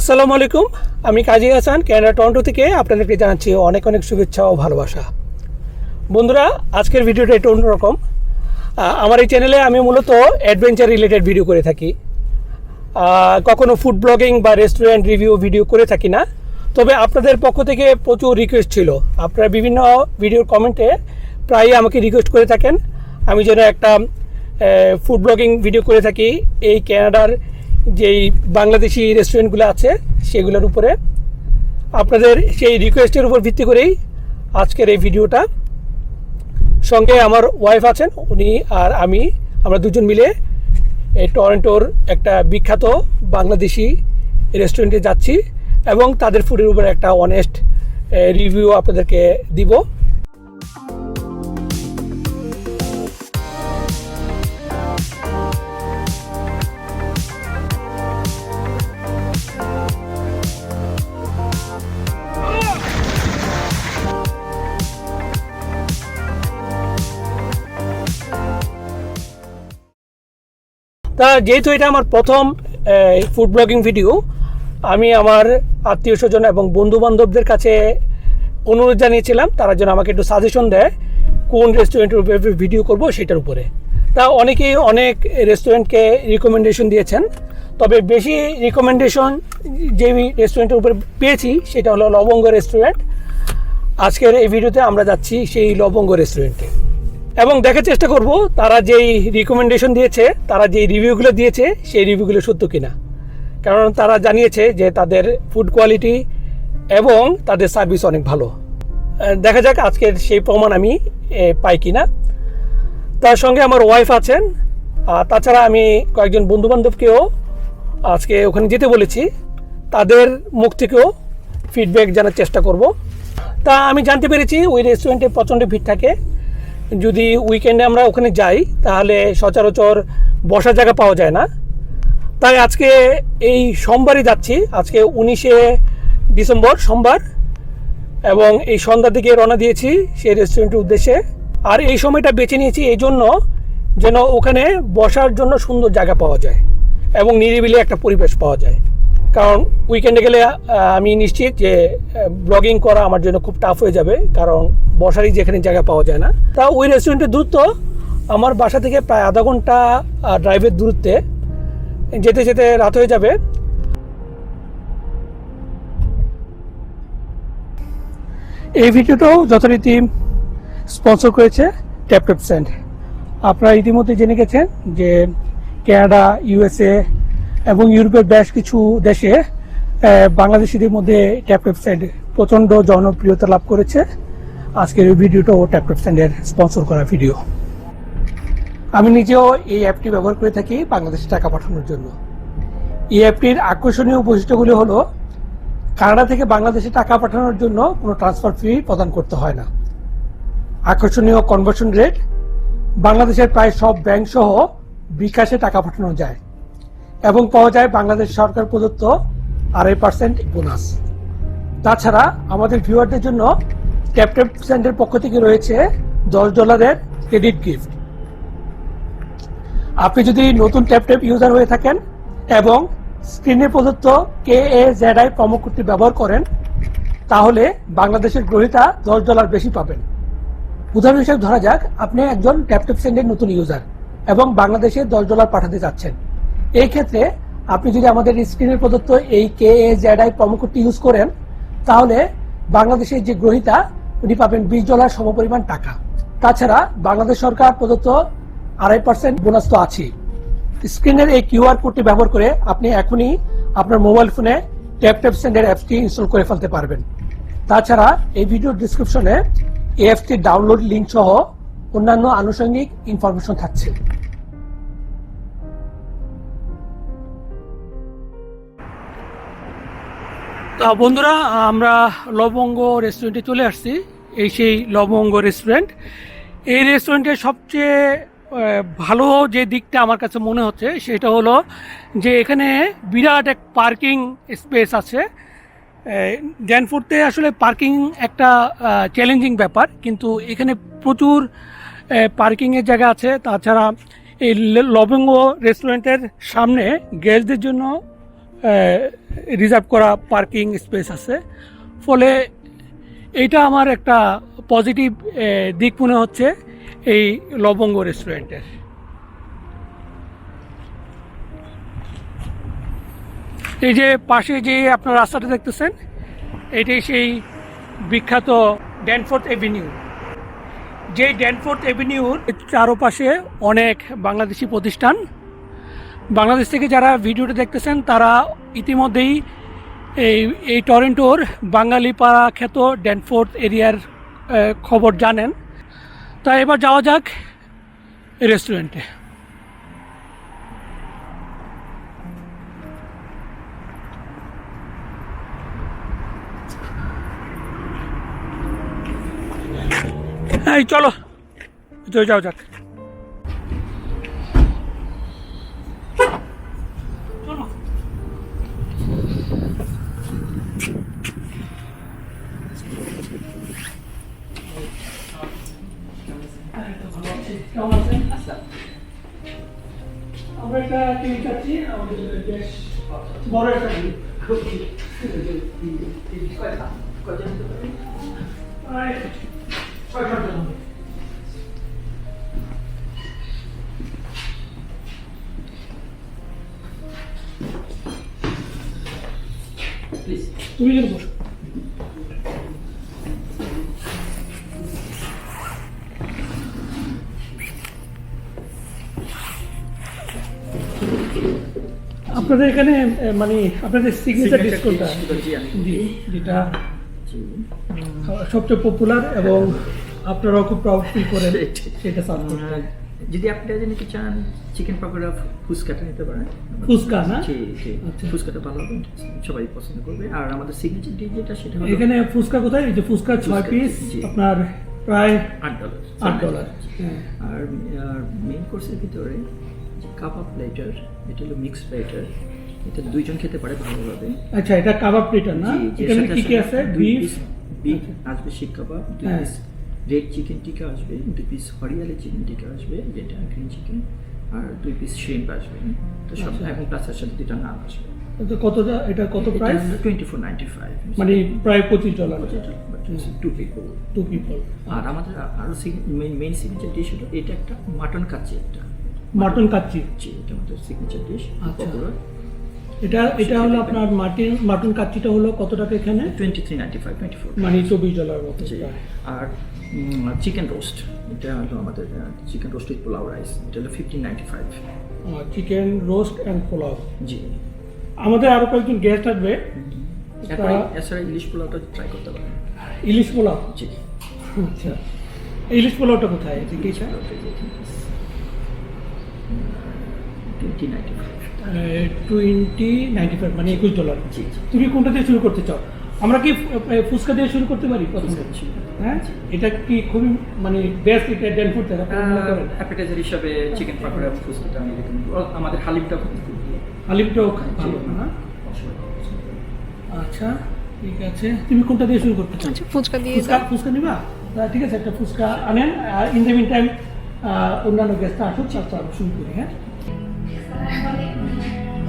আসসালামু আলাইকুম, আমি কাজী হাসান, ক্যানাডা, টরন্টো থেকে আপনাদেরকে জানাচ্ছি অনেক অনেক শুভেচ্ছা ও ভালোবাসা। বন্ধুরা, আজকের ভিডিওটা একটু অন্যরকম। আমার এই চ্যানেলে আমি মূলত অ্যাডভেঞ্চার রিলেটেড ভিডিও করে থাকি। কখনো ফুড ব্লগিং বা রেস্টুরেন্ট রিভিউ ভিডিও করে থাকি না। তবে আপনাদের পক্ষ থেকে প্রচুর রিকোয়েস্ট ছিল। আপনারা বিভিন্ন ভিডিওর কমেন্টে প্রায়ই আমাকে রিকোয়েস্ট করে থাকেন। আমি যেন একটা ফুড ব্লগিং ভিডিও করে থাকি। এই ক্যানাডার যেই বাংলাদেশি রেস্টুরেন্টগুলো আছে, সেগুলোর উপরে আপনাদের সেই রিকোয়েস্টের উপর ভিত্তি করেই আজকের এই ভিডিওটা। সঙ্গে আমার ওয়াইফ আছেন, উনি আর আমি, আমরা দুজন মিলে এই টরন্টোর একটা বিখ্যাত বাংলাদেশি রেস্টুরেন্টে যাচ্ছি এবং তাদের ফুডের উপর একটা অনেস্ট রিভিউ আপনাদেরকে দিব। তা যেহেতু এটা আমার প্রথম ফুড ব্লগিং ভিডিও আমি আমার আত্মীয় স্বজন এবং বন্ধু বান্ধবদের কাছে অনুরোধ জানিয়েছিলাম, তারা যেন আমাকে একটু সাজেশন দেয় কোন রেস্টুরেন্টের উপরে ভিডিও করব সেটার উপরে। তা অনেকেই অনেক রেস্টুরেন্টকে রিকমেন্ডেশন দিয়েছেন, তবে বেশি রিকমেন্ডেশন যে রেস্টুরেন্টের উপরে পেয়েছি, সেটা হলো লবঙ্গ রেস্টুরেন্ট আজকের এই ভিডিওতে আমরা যাচ্ছি সেই লবঙ্গ রেস্টুরেন্টে এবং দেখার চেষ্টা করব তারা যেই রিকমেন্ডেশন দিয়েছে, তারা যেই রিভিউগুলো দিয়েছে, সেই রিভিউগুলো সত্য কিনা। কারণ তারা জানিয়েছে যে তাদের ফুড কোয়ালিটি এবং তাদের সার্ভিস অনেক ভালো। দেখা যাক আজকের সেই প্রমাণ আমি পাই কিনা। তার সঙ্গে আমার ওয়াইফ আছেন। তাছাড়া আমি কয়েকজন বন্ধু বান্ধবকেও আজকে ওখানে যেতে বলেছি। তাদের মুখ থেকেও ফিডব্যাক জানার চেষ্টা করব। তা আমি জানতে পেরেছি ওই রেস্টুরেন্টে প্রচণ্ড ভিড় থাকে। যদি উইকেন্ডে আমরা ওখানে যাই, তাহলে সচরাচর বসার জায়গা পাওয়া যায় না। তাই আজকে এই সোমবারই যাচ্ছি। আজকে উনিশে ডিসেম্বর সোমবার এবং এই সন্ধ্যার দিকে রওনা দিয়েছি সেই রেস্টুরেন্টের উদ্দেশ্যে। আর এই সময়টা বেছে নিয়েছি এই জন্য যেন ওখানে বসার জন্য সুন্দর জায়গা পাওয়া যায় এবং নিরিবিলি একটা পরিবেশ পাওয়া যায়। কারণ উইকেন্ডে গেলে আমি নিশ্চিত যে ব্লগিং করা আমার জন্য খুব টাফ হয়ে যাবে, কারণ বসারই যেখানে জায়গা পাওয়া যায় না। তা ওই রেস্টুরেন্টের দূরত্ব, আমার বাসা থেকে প্রায় আধা ঘণ্টা ড্রাইভের দূরত্বে। যেতে যেতে রাত হয়ে যাবে। এই ভিডিওটাও যথারীতি স্পন্সর করেছে ট্যাপ ট্যাপ স্যান্ড আপনারা ইতিমধ্যে জেনে গেছেন যে কানাডা ইউএসএ এবং ইউরোপের বেশ কিছু দেশে বাংলাদেশিদের মধ্যে ট্যাপ স্যান্ড প্রচণ্ড জনপ্রিয়তা লাভ করেছে। আজকের এই ভিডিওটাও ট্যাপ স্যান্ডের স্পন্সর করা ভিডিও আমি নিজেও এই অ্যাপটি ব্যবহার করে থাকি বাংলাদেশে টাকা পাঠানোর জন্য। এই অ্যাপটির আকর্ষণীয় বৈশিষ্ট্যগুলি হলো, কানাডা থেকে বাংলাদেশে টাকা পাঠানোর জন্য কোনো ট্রান্সফার ফি প্রদান করতে হয় না। আকর্ষণীয় কনভার্সন রেট বাংলাদেশের প্রায় সব ব্যাংক সহ বিকাশে টাকা পাঠানো যায়। এবং পাওয়া যায় বাংলাদেশ সরকার প্রদত্ত আড়াই পার্সেন্ট বোনাস তাছাড়া আমাদের ভিউয়ারদের জন্য ক্যাপ্টেন সেন্টের পক্ষ থেকে রয়েছে দশ ডলারের ক্রেডিট গিফট আপনি যদি নতুন ট্যাপট্যাপ ইউজার হয়ে থাকেন এবং স্ক্রিনে প্রদত্ত কে এ জেড আই কোডটি ব্যবহার করেন, তাহলে বাংলাদেশের গ্রহিতা দশ ডলার বেশি পাবেন। উদাহরণ হিসেবে ধরা যাক, আপনি একজন ট্যাপট্যাপ সেন্টের নতুন ইউজার এবং বাংলাদেশে দশ ডলার পাঠাতে চাচ্ছেন। এই ক্ষেত্রে আপনি যদি আমাদের স্ক্রিনে প্রদত্ত এই K A Z I promo কোডটি ইউজ করেন, তাহলে বাংলাদেশের যে গ্রহিতা, উনি পাবেন বিশ ডলার সমপরিমাণ টাকা। তাছাড়া বাংলাদেশ সরকার প্রদত্ত আড়াই পার্সেন্ট বোনাস তো আছেই। স্ক্রিনের এই কিউআর কোডটি ব্যবহার করে আপনি এখনই আপনার মোবাইল ফোনে ট্যাপ ট্যাপ সেন্ডের অ্যাপসটি ইনস্টল করে ফেলতে পারবেন। তাছাড়া এই ভিডিও ডিসক্রিপশনে এই অ্যাপসটির ডাউনলোড লিঙ্ক সহ অন্যান্য আনুষঙ্গিক ইনফরমেশন থাকছে। বন্ধুরা, আমরা লবঙ্গ রেস্টুরেন্টে চলে আসছি, এই সেই লবঙ্গ রেস্টুরেন্ট এই রেস্টুরেন্টের সবচেয়ে ভালো যে দিকটা আমার কাছে মনে হচ্ছে, সেটা হলো যে এখানে বিরাট এক পার্কিং স্পেস আছে। ড্যানফোর্ডতে আসলে পার্কিং একটা চ্যালেঞ্জিং ব্যাপার, কিন্তু এখানে প্রচুর পার্কিংয়ের জায়গা আছে। তাছাড়া এই লবঙ্গ রেস্টুরেন্টের সামনে গেস্টদের জন্য রিজার্ভ করা পার্কিং স্পেস আছে। ফলে এইটা আমার একটা পজিটিভ দিক মনে হচ্ছে এই লবঙ্গ রেস্টুরেন্টের এই যে পাশে যে আপনার রাস্তাটা দেখতেছেন এটাই সেই বিখ্যাত ড্যানফোর্থ এভিনিউ যে ড্যানফোর্থ এভিনিউর চারপাশে অনেক বাংলাদেশি প্রতিষ্ঠান বাংলাদেশ থেকে যারা ভিডিওটা দেখতেছেন, তারা ইতিমধ্যেই এই এই টরেন্টোর বাঙালিপাড়া খ্যাত ড্যানফোর্থ এরিয়ার খবর জানেন। তা এবার যাওয়া যাক রেস্টুরেন্টে। এই, চলো যাও যাক। চলো কেমন আছেন আমরা একটা টিভি চাচ্ছি আমাদের বেশ বড় একটা টিভি প্রায় তুমি যেন বসো। আপনাদের এখানে মানে আপনাদের সিগনেচার ডিশ কোনটা জি যেটা সবচেয়ে পপুলার এবং আপনারাও খুব প্রাউড ফিল করেন সেটা সার্ভ করতে। যদি আপনি যদি নিতে চান চিকেন পকোড়া ফুচকাটা নিতে পারেন। ফুচকা না? জি জি। আচ্ছা। ফুচকাটা ভালো হবে সবাই পছন্দ করবে। আর আমাদের সিগনেচার ডিশ যেটা সেটা হলো এখানে ফুচকা কোথায়? এই যে ফুচকা ছয় ফুচকা, পিস আপনার প্রায় আট ডলার আট ডলার। আর মেইন কোর্সের ভিতরে যে কাবাব প্লেটার এটা হলো মিক্স প্লেটার এটা দুইজন খেতে পারে ভালোভাবে। আচ্ছা এটা কাবাব প্লেটার না? এখানে কি কি আছে? বিফ? বিফ আসবে শিক কাবাব দুই হ্যাঁ। রেড চিকেন টিকা আসবে দুই পিস হরিয়ালি চিকেন টিকা আসবে যেটা গ্রিন চিকেন আর দুই পিস শ্রিম্প আসবে। তো সব এখন এবং প্লাস সাথে দুটা নাম আসবে। তো কতটা এটা কত price twenty four ninety five মানে প্রায় পঁচিশ dollar two people two people আর আমাদের আরও মেইন সিগনেচার ডিশ হলো এটা একটা মাটন কাচ্চি একটা। মাটন কাচ্চি? এটা আমাদের সিগনেচার ডিশ আচ্ছা। এটা এটা হলো আপনার মাটিন মাটন কাচ্চিটা হলো কত টাকা এখানে? Twenty three ninety five twenty four মানে চব্বিশ ডলার মতো আর চিকেন রোস্ট এটা হলো আমাদের chicken roast with pulao rice এটা হলো fifteen ninety five chicken roast and pulao. জি। আমাদের আরও কয়েকজন গেস্ট আসবে। এছাড়া ইলিশ পোলাওটা ট্রাই করতে পারেন। ইলিশ পোলাও? জি। আচ্ছা। ইলিশ পোলাওটা কোথায়? Twenty ninety five twenty ninety five মানে একুশ ডলার জি। তুমি কোনটা দিয়ে শুরু করতে চাও? আমরা কি ফুচকা দিয়ে শুরু করতে পারি? হ্যাঁ? এটা কি খুবই মানে বেস্ট এটা করেন অ্যাপিটাইজার হিসাবে চিকেন পাকোড়া ফুচকাটা আমি রেকমেন্ড আমাদের হালিমটাও খুব হালিমটাও ভালো না আচ্ছা ঠিক আছে। তুমি কোনটা দিয়ে শুরু করতে চাও? আচ্ছা ফুচকা দিয়ে ফুচকা নিবা? ঠিক আছে একটা ফুচকা আনেন আর ইন দ্য মিন টাইম অন্যান্য গেস্টটা আসুক তারপর শুরু করি হ্যাঁ?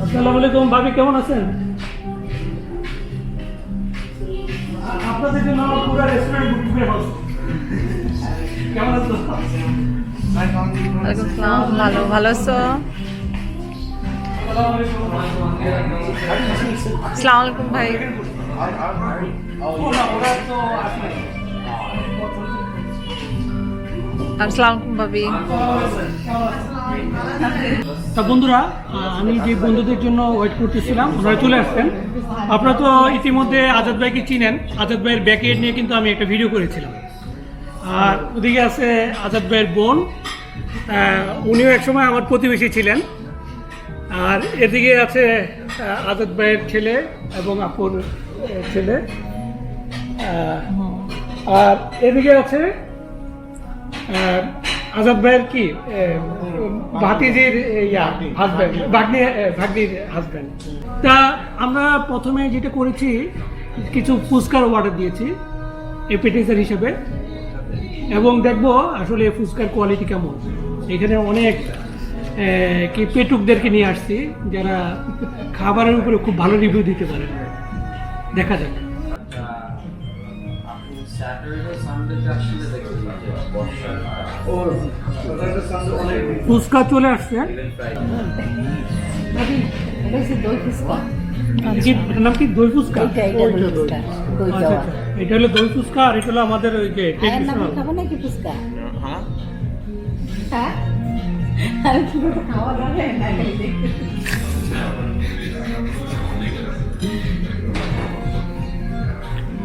আসসালামু আলাইকুম ভাবি কেমন আছেন? আপনাদের জন্য আমার পুরো রেস্টুরেন্ট বুক করে বসো। কেমন আছো? ওয়ালাইকুম আসসালাম ভালো ভালো আছো? আসসালামু আলাইকুম আসসালামু আলাইকুম ভাই। ও না, ওরা তো আসলে আসসালামু আলাইকুম ভাবি। তা বন্ধুরা আমি যে বন্ধুদের জন্য ওয়েট করতেছিলাম, ওনারা চলে আসছেন। আপনারা তো ইতিমধ্যে আজাদ ভাইকে চিনেন। আজাদ ভাইয়ের ব্যাকেট নিয়ে কিন্তু আমি একটা ভিডিও করেছিলাম। আর ওদিকে আছে আজাদ ভাইয়ের বোন। উনিও একসময় আমার প্রতিবেশী ছিলেন। আর এদিকে আছে আজাদ ভাইয়ের ছেলে এবং আপুর ছেলে। আর এদিকে আছে আজাদ ভাইয়ের কি ভাতিজির ইয়া হাজব্যান্ড ভাগ্নি ভাগ্নির হাজব্যান্ড তা আমরা প্রথমে যেটা করেছি কিছু ফুচকার অর্ডার দিয়েছি এপিটাইজার হিসেবে। এবং দেখব আসলে ফুচকার কোয়ালিটি কেমন। এখানে অনেক কি পেটুকদেরকে নিয়ে আসছি যারা খাবারের উপরে খুব ভালো রিভিউ দিতে পারে দেখা যাক। আপনি স্যাটারডে সানডেতে আসলে দেখতে পাবেন ফুচকা চলে আসছে। নাম কি? দই ফুচকা? এটা হলো দই ফুচকা আর এটা হলো আমাদের ওই যে হ্যাঁ। হ্যাঁ?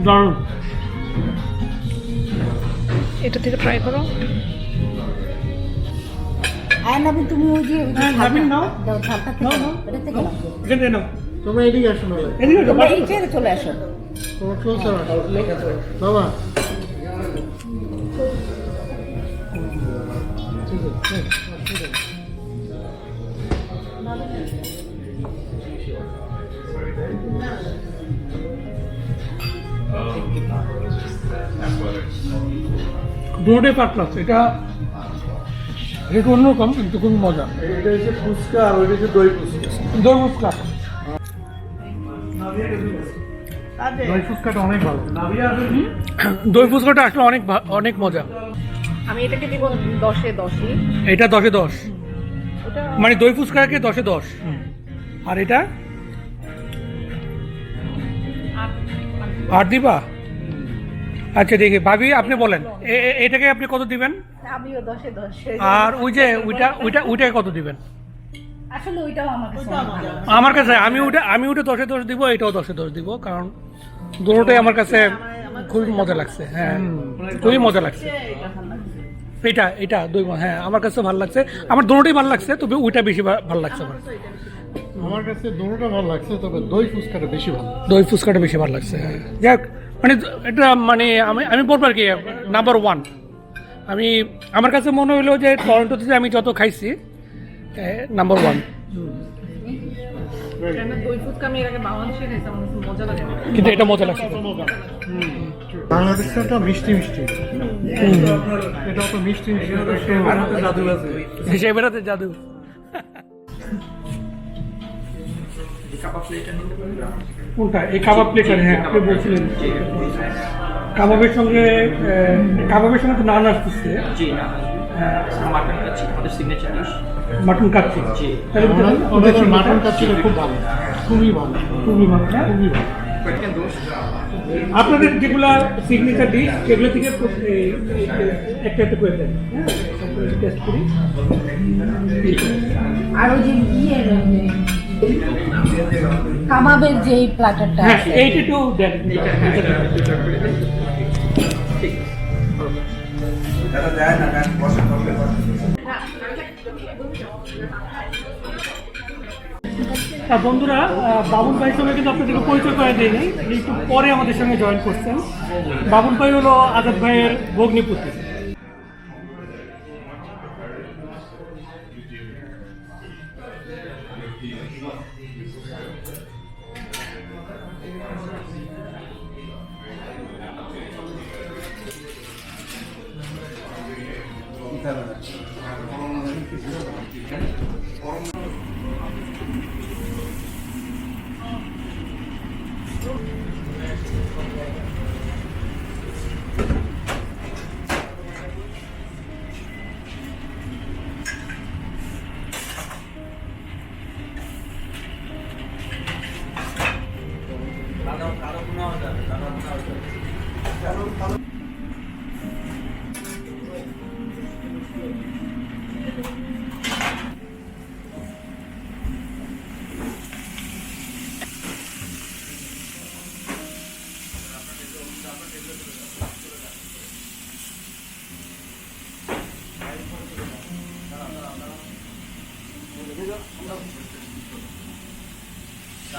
দারুণ। এটা থেকে ট্রাই করো। আয়ের নাম তুমি ওই যে যে হ্যাঁ, নাও। দাও থেকে নাও, নাও, এখান নাও। তোমরা এদিকে আসো না এদিকে আসো, এই চেয়ারে চলে আসো। তোমার চলছে না বাবা। দুটোই পাতলা এটা এটা অন্যরকম কিন্তু খুবই মজা। এটা হচ্ছে ফুচকা আর ওইটা হচ্ছে দই ফুচকা। দই ফুচকা। দই ফুচকাটা অনেক ভালো। দই ফুচকাটা আসলে অনেক অনেক মজা। আমি এটাকে দিব দশে দশই। এটা দশে দশ। মানে দই ফুচকাকে দশে দশ। আর এটা? আট দিবা? আচ্ছা দেখি। ভাবি আপনি বলেন এটাকে আপনি কত দিবেন? আমিও দশে দশে। আর ওই যে ওইটা ওইটা ওইটাকে কত দিবেন? আসলে ওইটাও আমার কাছে আমার কাছে আমি ওটা আমি ওটা দশে দশ দিব এটাও দশে দশ দিব কারণ দুটোটাই আমার কাছে খুবই মজা লাগছে হ্যাঁ। খুবই মজা লাগছে। এটা এটা দুই হ্যাঁ আমার কাছে ভালো লাগছে। আমার দুটোটাই ভালো লাগছে তবে ওইটা বেশি ভালো লাগছে আমার। আমার কাছে দুটোটা ভালো লাগছে তবে দই ফুচকাটা বেশি ভালো দই ফুচকাটা বেশি ভালো লাগছে হ্যাঁ। যাক মানে এটা মানে আমি আমি বলব আর কি নাম্বার ওয়ান আমি আমার কাছে মনে হলো যে টরন্টোতে যে আমি যত খাইছি নাম্বার ওয়ান কিন্তু এটা মজা লাগছে। বাংলাদেশটা মিষ্টি মিষ্টি। এটা মিষ্টি জাদু। আছে হিসেবে বেড়াতে জাদু কোনটা? এই কাবাব প্লেটার হ্যাঁ আপনি বলছিলেন। কাবাবের সঙ্গে কাবাবের সঙ্গে তো নান আসতেছে। জি না হ্যাঁ, মাটন কাচ্ছি আমাদের সিগনেচার ডিশ মাটন কাচ্ছি জি। মাটন কাচ্ছিটা খুব ভালো। খুবই ভালো। খুবই ভালো হ্যাঁ? খুবই ভালো। আপনাদের যেগুলা সিগনেচার ডিশ সেগুলো থেকে একটা একটা করে দেন হ্যাঁ? টেস্ট করি আর ওই যে ইয়ে কাবাবের যে প্ল্যাটারটা হ্যাঁ আছে। এইটা একটু দেন তা বন্ধুরা বাবুল ভাইয়ের সঙ্গে কিন্তু আপনাদেরকে পরিচয় করে উনি একটু পরে আমাদের সঙ্গে জয়েন করছেন। বাবুল ভাই হলো আজাদ ভাইয়ের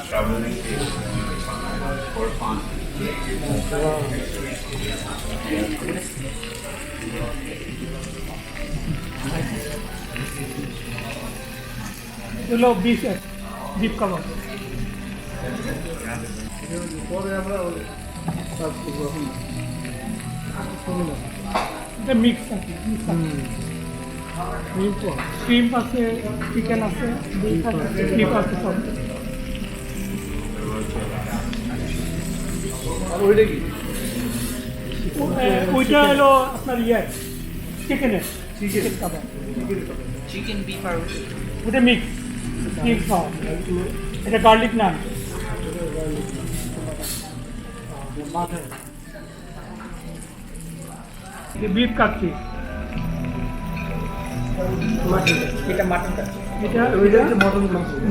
ভগ্নিপতি হলো বিফ বিফ কাবাব এটা মিক্স আছে mix আছে। ক্রিম আছে চিকেন আছে স্লিপ আছে সব। ওইটা কি? ওইটা হলো আপনার ইয়ে চিকেনের চিকেন কাবাব চিকেন বিফ আর ওটা। মিক্স চিপ খাওয়া এটা গার্লিক নান বিফ কাটছি এটা মাটন কাচ্চি। এটা ওইটা মটন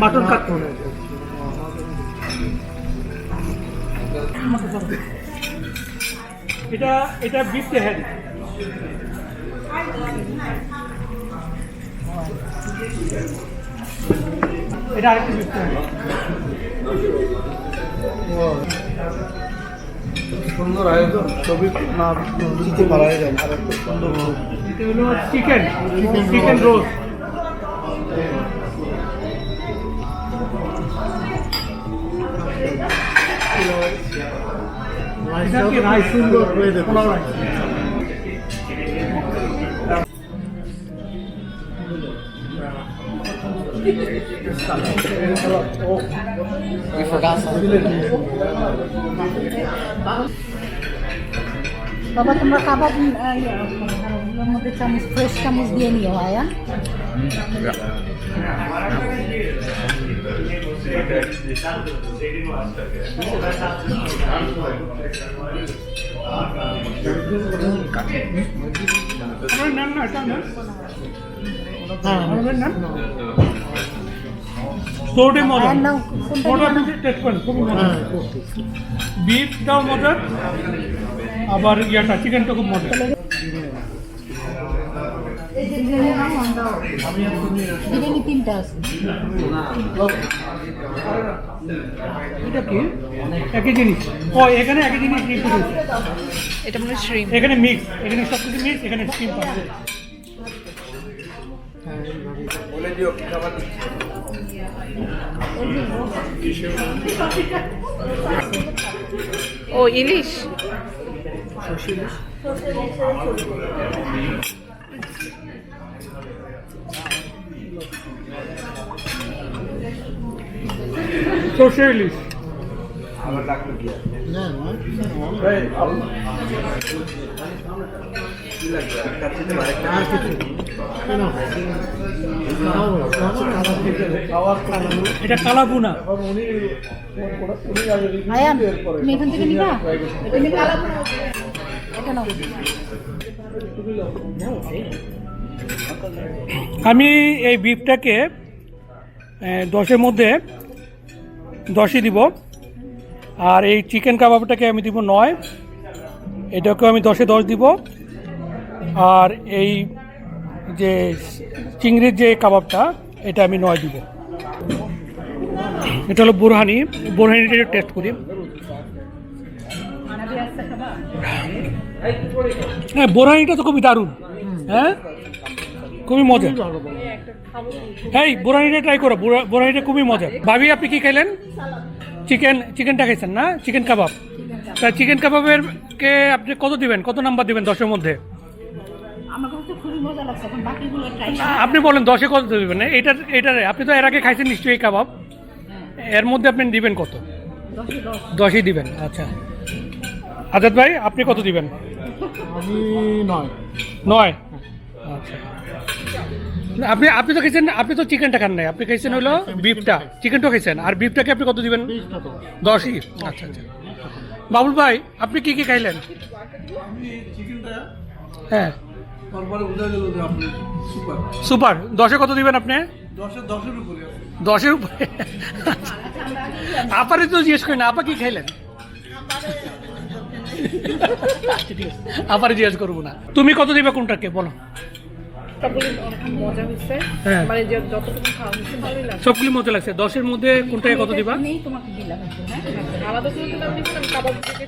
মাটন কাটছি এটা এটা বিফ তেহারি এটা আরেকটা বিফ তেহারি সুন্দর আয়োজন ছবি না দিতে পারা যায় আর সুন্দর এটা হলো চিকেন চিকেন রোস্ট রাইস সুন্দর হয়ে দেখো পোলাও রাইস বাবা তোমরা কাবাব আহ, ইয়ে, ওগুলোর মধ্যে চামচ ফ্রেশ চামচ দিয়ে নিও আয়া আমার নাম না এটা না আমাদের নাম ওটা নিবা আপনি টেস্ট করেন খুবই বিফটাও মজা আবার ইয়াটা চিকেনটা খুব আমরাও বিরিয়ানি তিনটা আছে। এটা কি? একই জিনিস। ও এখানে একই জিনিস এটা মনে শ্রিম এখানে মিক্স এখানে সব কিছু মিক্স এখানে স্টিম পাবে বলে দিও কি খাবার ও ইলিশ। এটা তুমি এখান থেকে নিবা? নাও আমি এই বিফটাকে আহ, দশের মধ্যে দশই দিব। আর এই চিকেন কাবাবটাকে আমি দিব নয়। এটাকেও আমি দশে দশ দিব। আর এই যে চিংড়ির যে কাবাবটা, এটা আমি নয় দিব। এটা হলো বোরহানি। বোরহানিটা একটু টেস্ট করি। হ্যাঁ বোরহানিটা তো খুবই দারুণ। হ্যাঁ? খুবই মজা এই বোরানিটা ট্রাই করো। বোরা- বোরানিটা খুবই মজা ভাবি আপনি কি খাইলেন চিকেন চিকেনটা খাইছেন না? Chicken kebab. তা চিকেন কাবাবের কে আপনি কত দিবেন? কত নাম্বার দিবেন দশের মধ্যে? আপনি বলেন দশে কত দিবেন? এটার এটারে আপনি তো এর আগে খাইছেন নিশ্চয়ই কাবাব। এর মধ্যে আপনি দিবেন কত? দশে। দশই দিবেন আচ্ছা। আজাদ ভাই আপনি কত দিবেন? আমি নয়। নয়? আপনি আপনি তো খেয়েছেন আপনি তো চিকেনটা খান নাই। আপনি খাইছেন হলো বিফটা চিকেনটা খাইছেন। আর বিফটাকে আপনি কত দিবেন? দশই আচ্ছা আচ্ছা। বাবুল ভাই, আপনি কি কি খাইলেন? হ্যাঁ। সুপার। দশে কত দিবেন আপনি? দশের উপরে। আপারে তো জিজ্ঞেস করি না আপা কি খাইলেন? আপারে জিজ্ঞেস করব না। তুমি কত দিবে কোনটাকে, বলো। সবগুলো মজা হয়েছে। হ্যাঁ। মানে যে যতটুকু খাওয়া হয়েছে ভালোই লাগছে। সবগুলি মজা লাগছে। দশের মধ্যে কোনটাকে কত দিবা? নেই তোমাকে দিলাম একটু হ্যাঁ? আলাদা করে তো দাম দিচ্ছিলাম কাবাব থেকে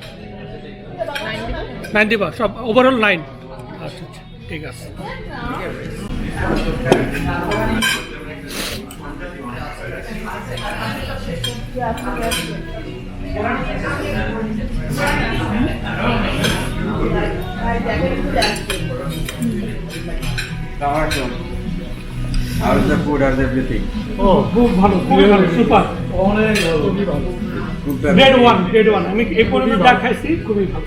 নাইন দিব নাইন দিবা? সব ওভারঅল নাইন আচ্ছা আচ্ছা ঠিক আছে। টামাটো food? How's everything? ও খুব ভালো সুপার। অনেক ভালো। গ্রেড ওয়ান গ্রেড ওয়ান আমি এই পর্যন্ত যা খাইছি খুবই ভালো।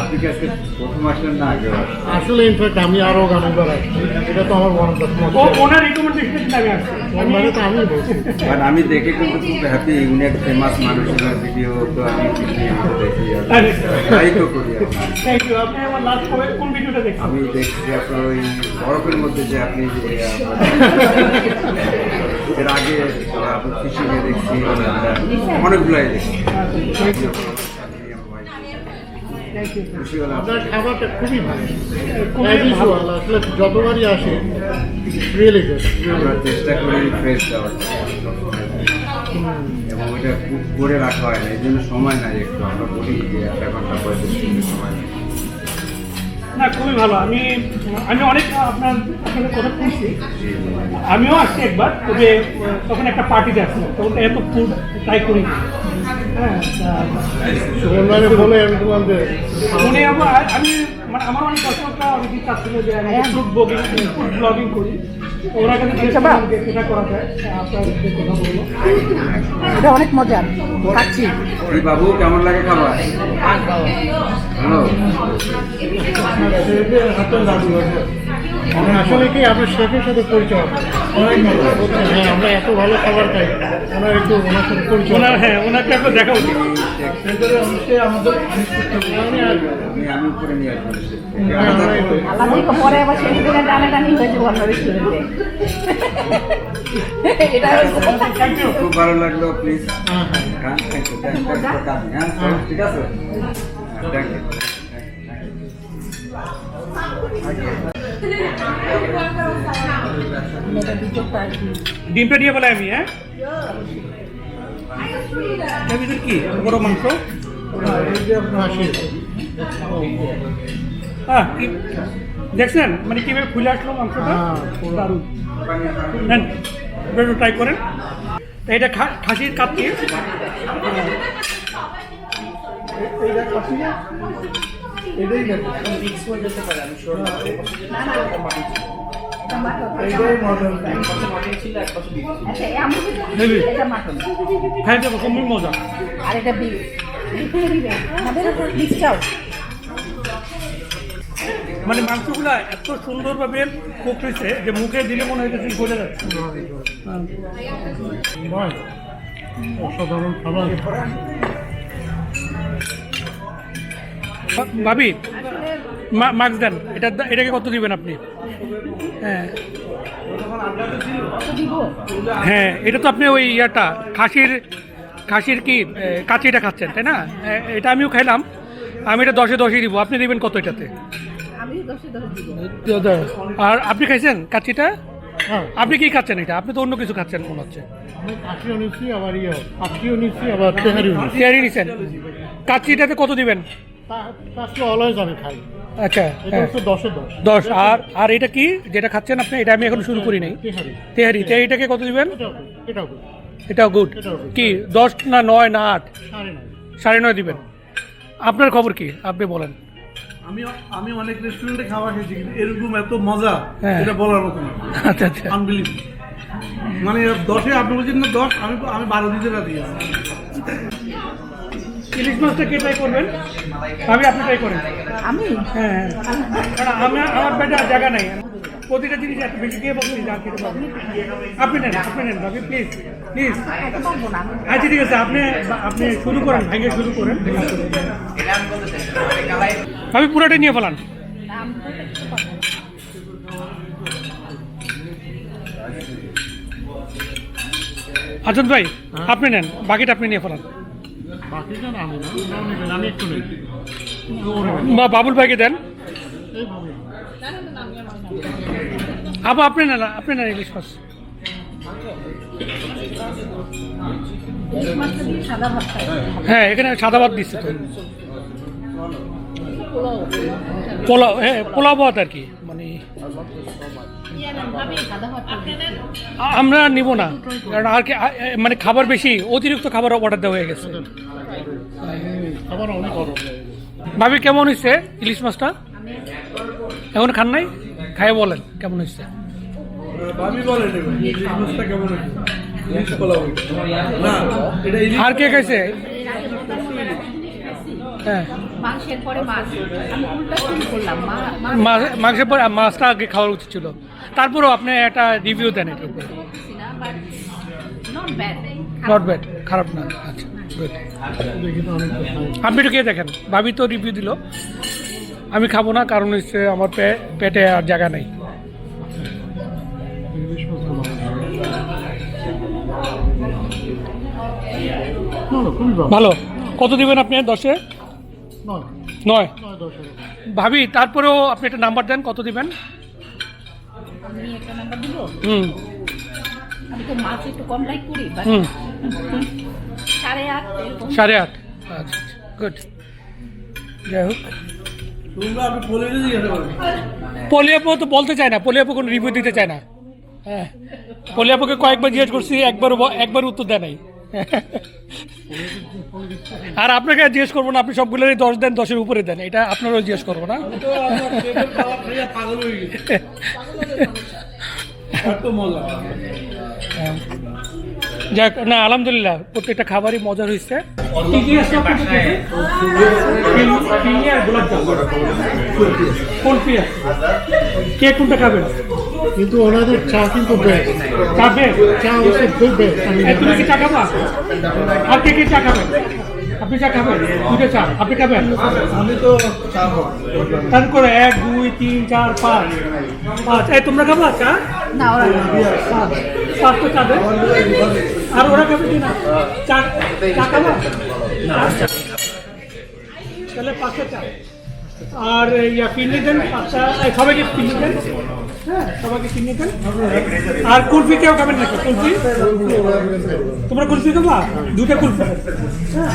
আপনি কি আজকে প্রথম আসলেন না আগে আসলে ইনফ্যাক্ট আমি আরও গানের আসছি। এটা তো আমার ওয়ান ও ওনার রিকমেন্ডেশন আমি আসছি। মানে তো আমি বলছি। But আমি দেখে কিন্তু খুব হ্যাপি উনি এক ফেমাস মানুষ ওনার ভিডিও তো আমি ভিডিও দেখি। আরে। ট্রাই তো করি আমি। থ্যাংক ইউ আপনি আমার লাস্ট কবে কোন ভিডিওটা দেখছেন? আমি দেখছি আপনার ওই বরফের মধ্যে যে আপনি যে, এর আগে আপনার ফিশিংয়ে দেখছি অনেকগুলাই দেখছি। হলাম আপনার খাবারটা খুবই ভালো। আসলে যতবারই আসে রিয়েলি আমরা চেষ্টা করি ফ্রেশ দেওয়ার। এবং ওইটা কুক করে রাখা হয় না। এই জন্য সময় নাই একটু। আমরা বলি যে একটা ঘণ্টা পঁয়ত্রিশ মিনিট সময় নেই। না খুবই ভালো। আমি আমি অনেক আপনার আপনাদের কথা শুনছি। আমিও আসছি একবার। তবে তখন একটা পার্টিতে আসছিলাম। তখন এত ফুড ট্রাই করি হ্যাঁ বলে আমি তোমাদের উনি আবার আমি মানে আমার অনেক দর্শকরা অনেকেই চাচ্ছিল যে আমি ফুড ব্লগিং ফুড ব্লগিং করি। ওরা কাছে সেটা করা যায় আপনার কথা বলব এটা অনেক মজার খাচ্ছি। বাবু কেমন লাগে খাবার? আসলে কি আপনার শেফের সাথে পরিচয়। অনেক হ্যাঁ আমরা এত ভালো খাবার খাই। ওনার একটু ওনার ওনার হ্যাঁ ওনাকে একবার দেখা উচিত আমাদের আমি আমি উপরে নিয়ে আসব। পরে আবার শেষ দিনে টানাটানি হয়েছে এটা খুব ভালো লাগল প্লিজ হ্যাঁ হ্যাঁ। থ্যাংক ইউ হ্যাঁ ঠিক আছে? থ্যাংক ইউ ডিমটা দিয়ে বলে আমি হ্যাঁ? এটার ভিতরে কি? বড় মাংস? হ্যাঁ কি? দেখছেন? মানে কীভাবে ফুলে আসলো মাংসটা? দারুণ। একটু ট্রাই করেন। এটা খাসির কাচ্ছি এইটা খাসি না? এটাই দেখো আচ্ছা এই হেভি এটা মাটন খাই দেবো মজা। আর এটা বিফ মানে মাংসগুলা এত সুন্দরভাবে কুক হয়েছে যে মুখে দিলে মনে হইতেছে গলে যাচ্ছে হ্যাঁ। অসাধারণ খাবার। ভাবি মার্কস দেন এটা এটাকে কত দিবেন আপনি? হ্যাঁ। হ্যাঁ এটা তো আপনি ওই ইয়াটা খাসির খাসির কি কাচিটা খাচ্ছেন তাই না? এটা আমিও খাইলাম আমি এটা দশে দশে দিব আপনি দিবেন কত এটাতে? আর আপনি খাইছেন কাচিটা? হ্যাঁ। আপনি কি খাচ্ছেন এটা? আপনি তো অন্য কিছু খাচ্ছেন মনে হচ্ছে। ইয়ে নিছেন কাচিটাতে কত দিবেন? কাশি অলওয়েজ আমি খাই। আচ্ছা এটা হ্যাঁ। দশ। দশ আর আর এটা কি? যেটা খাচ্ছেন আপনি এটা আমি এখন শুরু করি নাই তেহারি কত দিবেন? এটাও গুড কি দশ না নয় না আট? সাড়ে নয়। দিবেন। আপনার খবর কি? আপনি বলেন। আমি আমি অনেক রেস্টুরেন্টে খাওয়া খেয়েছি কিন্তু এরকম এত মজা হ্যাঁ। এটা বলার মতো না। আচ্ছা আচ্ছা। আনবিলিভ মানে দশে আপনি বলছেন না দশ আমি আমি বারো দিতে রাজি আছি ইলিশ মাছটা কে ট্রাই করবেন? আমি আপনি ট্রাই করেন। আমি? হ্যাঁ হ্যাঁ। কারণ আমার আমার পেটে আর জায়গা নাই। প্রতিটা জিনিস এত বেশি দিয়ে বলছি যা খেতে পারবেন আপনি নেন আপনি নেন ভাবি প্লিজ প্লিজ আচ্ছা ঠিক আছে আপনি আপনি শুরু করেন ভাইকে শুরু করেন। ভাবি পুরোটাই নিয়ে ফেলান। আজাদ ভাই আপনি নেন বাকিটা আপনি নিয়ে ফেলান। বা বাবুল ভাইকে দেন। আবার আপনি না আপনি না ইলিশ মাছ হ্যাঁ এখানে সাদা ভাত দিচ্ছে তো। পোলাও হ্যাঁ পোলাও ভাত আর কি মানে আমরা নিব না। কারণ আর কি মানে খাবার বেশি অতিরিক্ত খাবার অর্ডার দেওয়া হয়ে গেছে। খাবার অনেক ভাবি কেমন হয়েছে ইলিশ মাছটা? এখন খান নাই? খাই বলেন কেমন হয়েছে আর কে এবার, মাংসের পরে মাছ আমি উল্টা করলাম। মা- মাছ মাছ- মাংসের পর মাছটা আগে খাওয়ার উচিত ছিল। তারপরেও আপনি একটা রিভিউ দেন এটার উপরে। নট ব্যাড খারাপ না। আচ্ছা আপনি একটু খেয়ে দেখেন। ভাবি তো রিভিউ দিল। আমি খাব না কারণ হচ্ছে আমার পে- পেটে আর জায়গা নেই। ভালো। কত দিবেন আপনি দশে? নয়। ভাবি তারপরেও আপনি একটা নাম্বার দেন কত দিবেন? আমি একটা নাম্বার দিব? হুম। আমি তো মাছ একটু কম লাইক করি বাট হুম। সাড়ে আট সাড়ে আট। আচ্ছা গুড যাই হোক। পলিয়াপো তো বলতে চায় না পলিয়াপো কোনো রিভিউ দিতে চায় না। হ্যাঁ। পলিয়াপোকে কয়েকবার জিজ্ঞেস করছি একবার একবার উত্তর দেয় নাই। আর আপনাকে আর জিজ্ঞেস করব না আপনি সবগুলোরই দশ দেন দশের উপরে দেন। এটা আপনারও জিজ্ঞেস করব না। হয়ে যাক না আলহামদুলিল্লাহ প্রত্যেকটা খাবারই মজার হয়েছে? কে কোনটা খাবেন কিন্তু ওনাদের চা কিন্তু বেস্ট খাবে চা হচ্ছে খুব এই, তুমি কি চা খাবা? আর কে কে চা খাবেন আপনি চা খাবেন? দুটো চা। আপনি খাবেন? আমি তো চা খাব। করে এক দুই তিন চার পাঁচ। পাঁচ। এই তোমরা খাবা চা? না ওরা পাঁচ। পাঁচটা খাবে আর ওরা খাবে কি না? চা চা খাবা? তাহলে পাঁচটা চা। আর ইয়া কিনে দেন পাঁচটা। এই, সবাইকে কিনে দেন হ্যাঁ সবাইকে আর কুলফি কেউ খাবেন নাকি? কুলফি? তোমরা কুলফি খাবা? দুটা কুলফি। হ্যাঁ।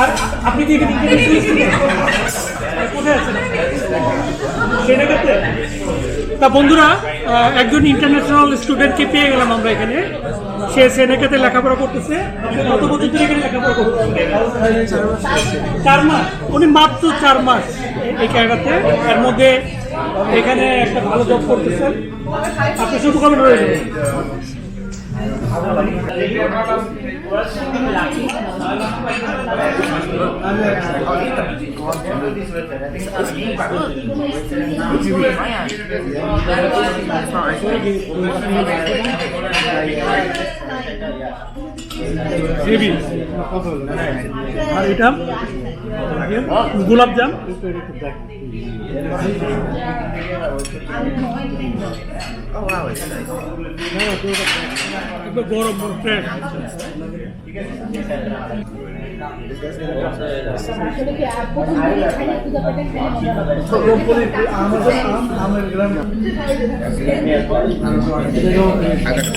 আর আপনি কি? কোথায় আছেন? সেনেগাতে তা বন্ধুরা একজন ইন্টারন্যাশনাল স্টুডেন্টকে পেয়ে গেলাম আমরা এখানে। সে সেনেকাতে লেখাপড়া করতেছে। কত বছর ধরে এখানে লেখাপড়া করতেছেন চার মাস। উনি মাত্র চার মাস এই ক্যানাডাতে এর মধ্যে এখানে একটা ভালো জব করতেছেন আপনি শুভকামনা রয়েছে আর এটা? গোলাপ জাম? একবার গরম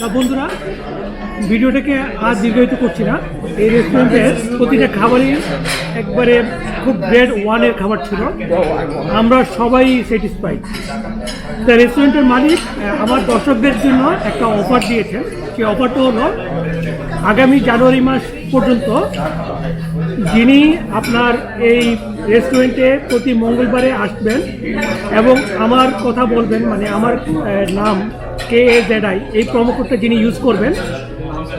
বন্ধুরা ভিডিওটাকে আর দীর্ঘায়িত করছি না। এই রেস্টুরেন্টের প্রতিটা খাবারই একবারে খুব গ্রেড ওয়ানের খাবার ছিল। আমরা সবাই স্যাটিসফাইড তা রেস্টুরেন্টের মালিক আমার দর্শকদের জন্য একটা অফার দিয়েছেন। সেই অফারটা হলো, আগামী জানুয়ারি মাস পর্যন্ত যিনি আপনার এই রেস্টুরেন্টে প্রতি মঙ্গলবারে আসবেন এবং আমার কথা বলবেন মানে আমার নাম কে এ জেড আই এই প্রোমো কোডটা যিনি ইউজ করবেন,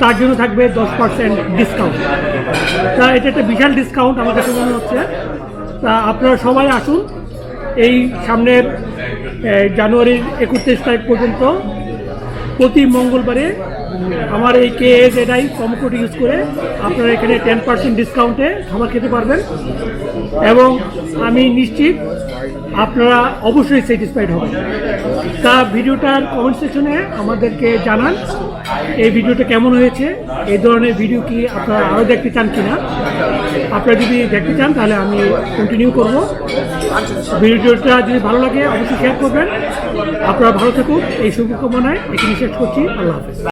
তার জন্য থাকবে দশ পার্সেন্ট ডিসকাউন্ট তা এটা একটা বিশাল ডিসকাউন্ট আমার কাছে মনে হচ্ছে। তা আপনারা সবাই আসুন, এই সামনের জানুয়ারির একত্রিশ তারিখ পর্যন্ত, প্রতি মঙ্গলবারে আমার এই কে এস এটাই কোড ইউজ করে আপনারা এখানে টেন পার্সেন্ট ডিসকাউন্টে খাবার খেতে পারবেন। এবং আমি নিশ্চিত আপনারা অবশ্যই স্যাটিসফাইড হবেন। তা ভিডিওটার কমেন্ট সেকশনে আমাদেরকে জানান, এই ভিডিওটা কেমন হয়েছে, এই ধরনের ভিডিও কি আপনারা আরও দেখতে চান কিনা। আপনারা যদি দেখতে চান, তাহলে আমি কন্টিনিউ করব। ভিডিওটা যদি ভালো লাগে, অবশ্যই শেয়ার করবেন। আপনারা ভালো থাকুন, এই শুভকামনায় এখানে শেষ করছি। আল্লাহ হাফেজ।